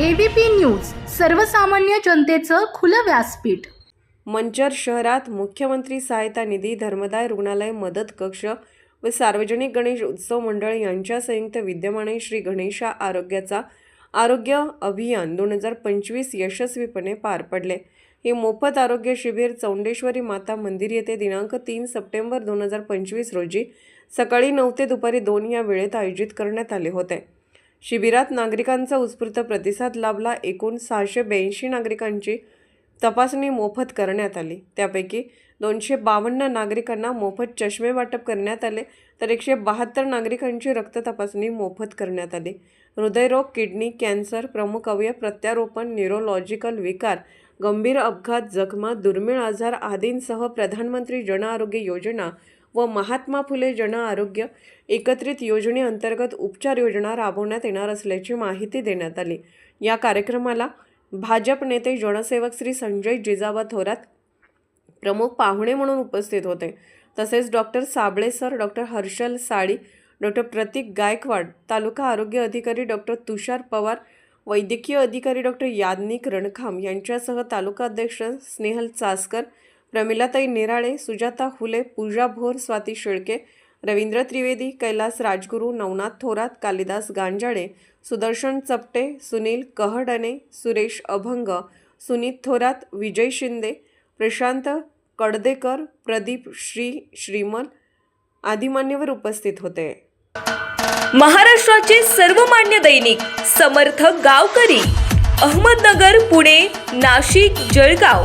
ABP news सर्वसामान्य जनतेचं खुलं व्यासपीठ. मंचर शहरात मुख्यमंत्री सहायता निधी धर्मदाय रुग्णालय मदत कक्ष व सार्वजनिक गणेश उत्सव मंडळ यांच्या संयुक्त विद्यमाने श्री गणेशा आरोग्याचा आरोग्य अभियान दोन हजार पंचवीस यशस्वीपणे पार पडले. हे मोफत आरोग्य शिबिर चौंडेश्वरी माता मंदिर येथे दिनांक तीन सप्टेंबर दोन हजार पंचवीस रोजी सकाळी नऊ ते दुपारी दोन या वेळेत आयोजित करण्यात आले होते. शिबिरात नागरिकांचा उत्स्फूर्त प्रतिसाद लाभला. एकूण सहाशे ब्याऐंशी नागरिकांची तपासणी मोफत करण्यात आली. त्यापैकी दोनशे बावन्न नागरिकांना मोफत चष्मे वाटप करण्यात आले तर एकशे बहात्तर नागरिकांची रक्त तपासणी मोफत करण्यात आली. हृदयरोग किडनी कॅन्सर प्रमुख अवयव प्रत्यारोपण न्यूरोलॉजिकल विकार गंभीर अपघात जखमा दुर्मिळ आजार आदींसह प्रधानमंत्री जन आरोग्य योजना व महात्मा फुले जन आरोग्य एकत्रित योजनेअंतर्गत उपचार योजना राबवण्यात येणार असल्याची माहिती देण्यात आली. या कार्यक्रमाला भाजप नेते जनसेवक श्री संजय जिजाबा थोरात प्रमुख पाहुणे म्हणून उपस्थित होते. तसेच doctor Sable sir doctor Harshal Sali doctor Pratik Gaikwad taluka आरोग्य अधिकारी डॉक्टर तुषार पवार वैद्यकीय अधिकारी डॉक्टर याज्ञिक रणखाम यांच्यासह तालुका अध्यक्ष स्नेहल चासकर प्रमिलाताई निराळे सुजाता हुले पूजा भोर स्वाती शेळके रवींद्र त्रिवेदी कैलास राजगुरू नवनाथ थोरात कालिदास गांजाडे सुदर्शन चपटे सुनील कहडणे सुरेश अभंग सुनीत थोरात विजय शिंदे प्रशांत कडदेकर प्रदीप श्री श्रीमल आदी मान्यवर उपस्थित होते. महाराष्ट्राचे सर्वमान्य दैनिक समर्थ गावकरी अहमदनगर पुणे नाशिक जळगाव.